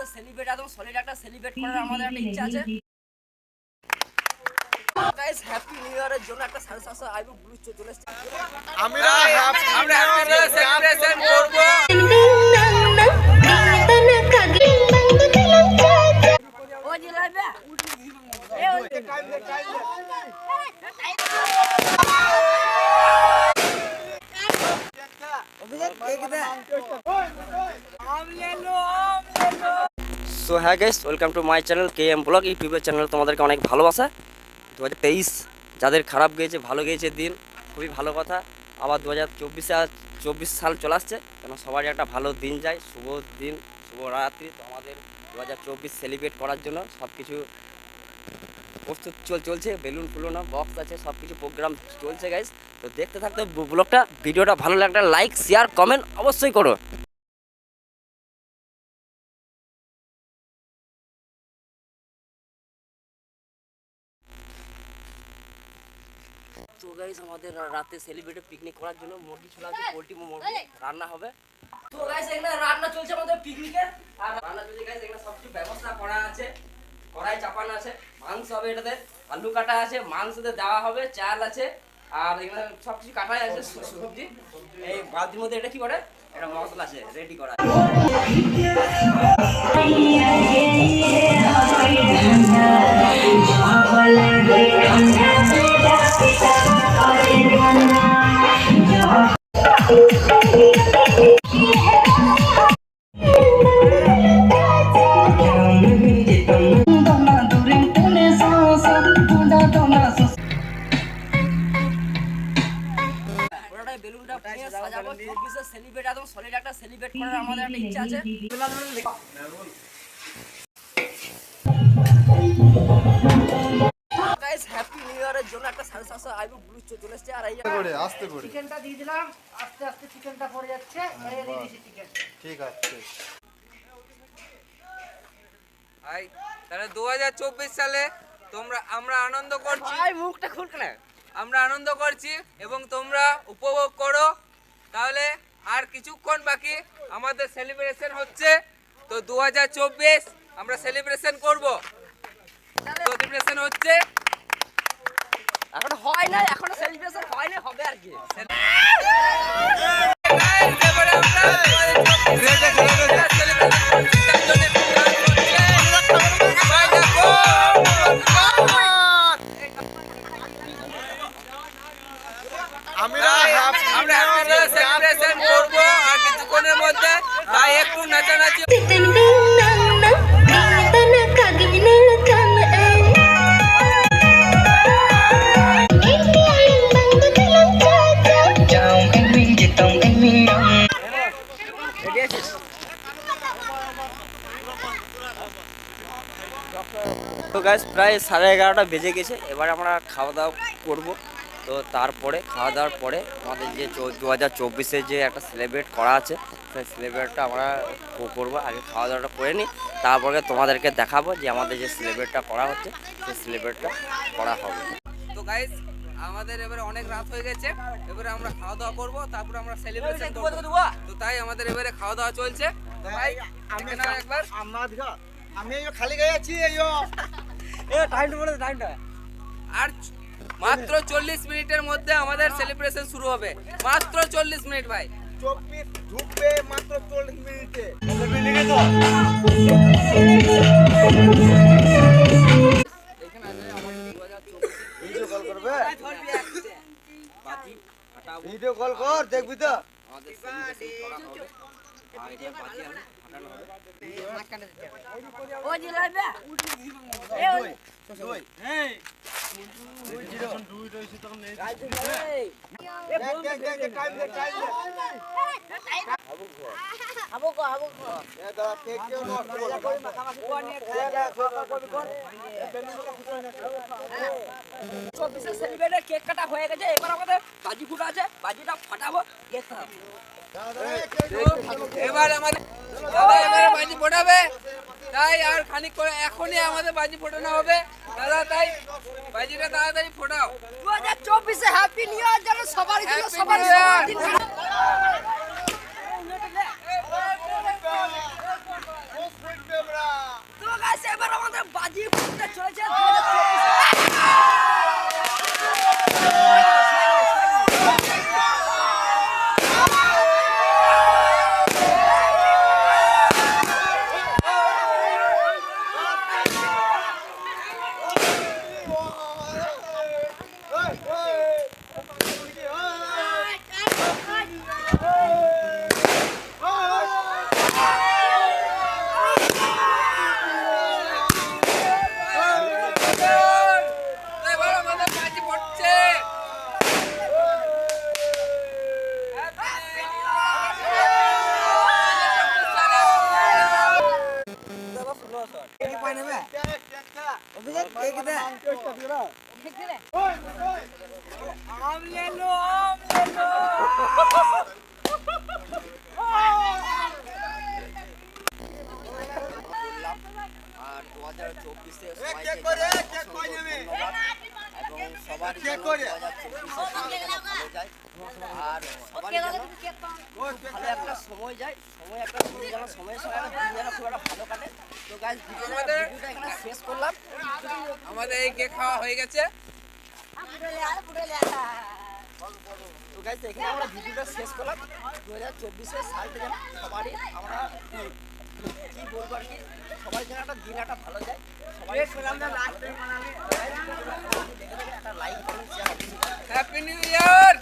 চব্বিশে সেলিব্রেট একদম সলিড একটা সেলিব্রেট করার আমাদের একটা ইচ্ছা আছে গাইস হ্যাপি নিউ ইয়ারের জন্য একটা সাড়ে সাতশো আইবু ব্লু চলে এসেছে আমরা আমরা সেলিব্রেশন করব ও জিলাবে এ ও সো হ্যাঁ guys welcome to my channel K M vlog ইউটিউবের চ্যানেল তোমাদেরকে অনেক ভালোবাসা। দু হাজার তেইশ, যাদের খারাপ গিয়েছে, ভালো গিয়েছে দিন, খুবই ভালো কথা। আবার দু হাজার চব্বিশে চব্বিশ সাল চলে আসছে, কেন সবারই একটা ভালো দিন যায়, শুভ দিন, শুভ রাত্রি। তো আমাদের দু হাজার চব্বিশ সেলিব্রেট করার জন্য সব কিছু প্রস্তুত চল চলছে, বেলুন ফুলুনো বক্স আছে সব কিছু প্রোগ্রাম চলছে গাইস তো দেখতে থাকতে ব্লগটা ভিডিওটা ভালো লাগলে লাইক শেয়ার কমেন্ট অবশ্যই করো। তো গাইস আমাদের রাতে সেলিব্রেটে পিকনিক করার জন্য মুরগি ছোলা আছে, পোলট্রি মুরগি, রান্না হবে। তো গাইস এখানে রান্না চলছে আমাদের পিকনিকের আর রান্না চলছে গাইস এখানে সব কিছু ব্যবস্থা করা আছে, কড়াই চাপানো আছে, মাংস হবে এটাতে, আলু কাটা আছে, মাংসতে দেওয়া হবে, চাল আছে, আর এখানে সব কিছু কাটাই আছে সবজি। এই বালতির মধ্যে এটা কি করে? এটা মশলা আছে রেডি করা আছে। সেলিব্রেট একদম সলিড একটা সেলিব্রেট করার আমাদের একটা ইচ্ছা আছে ইয়ারের জন্য একটা সাড়ে সাতশো আইবু ব্লু চলে এসেছে আর এই করে আস্তে করে। চিকেনটা দিয়ে দিলাম আস্তে আস্তে চিকেনটা পড়ে যাচ্ছে চিকেন ঠিক আছে। ভাই তাহলে দু সালে তোমরা আমরা আনন্দ করছি। ভাই মুখটা খুলকে না আমরা আনন্দ করছি এবং তোমরা উপভোগ করো। তাহলে আর কিছুক্ষণ বাকি আমাদের সেলিব্রেশন হচ্ছে। তো দু হাজার চব্বিশ আমরা সেলিব্রেশন করব। সেলিব্রেশন হচ্ছে এখন হয় না এখনও সেলিব্রেশন হয় না হবে আর কি Guys, গাছ প্রায় সাড়ে এগারোটা বেজে গেছে এবার আমরা খাওয়া দাওয়া করব তো তারপরে খাওয়া দাওয়ার পরে আমাদের যে দু হাজার চব্বিশে যে একটা সেলিব্রেট করা আছে সেই সেলিব্রেটটা আমরা করব আগে খাওয়া দাওয়াটা করে নিই তারপরে তোমাদেরকে দেখাবো যে আমাদের যে সেলিব্রেটটা করা হচ্ছে সেই সেলিব্রেটটা করা হবে তো গাইজ আমাদের এবারে অনেক রাত হয়ে গেছে এবারে আমরা খাওয়া দাওয়া করব তারপরে আমরা সেলিব্রেশন করব তো তাই আমাদের এবারে খাওয়া দাওয়া চলছে তো ভাই নাও একবার আমি খালি গায়ে আছি আর মাত্র চল্লিশ মিনিটের মধ্যে আমাদের সেলিব্রেশন শুরু হবে। মাত্র চল্লিশ মিনিট ভাই। চব্বিশ ঢুকবে মাত্র চল্লিশ মিনিটে। এখানে আছে আমাদের 2024 ভিডিও কল করবে বাজি ফাটাবো ভিডিও কল কর দেখবি তো? আমাদের celebration করা কেক কাটা হয়ে গেছে এবার আমাদের বাজি ফুটা আছে বাজিটা ফাটাবো এবার তাই আর খানিক করে এখনই আমাদের বাজি ফোটানো হবে। দাদা তাই বাজিটা তাড়াতাড়ি ফোটাও। দু হাজার চব্বিশে সবার তো গাইস এবার আমাদের বাজি ফুটতে চলেছে। আর দু হাজার চব্বিশে এবং সবার ভালো যায় আর সবার ভালো একটা সময় যায় সময় একটা সময় যেন সময়ের সঙ্গে খুব একটা আমাদের- শেষ করলাম। আমাদের এই কেক খাওয়া হয়ে গেছে। তো এখানে আমরা ভিডিওটা শেষ করলাম। দু হাজার চব্বিশের সালটা যেন সবারই আমরা কি বলব আর কি সবাই যেন একটা দিন একটা ভালো যায়। সবাই একটা লাইক করুন হ্যাপি নিউ ইয়ার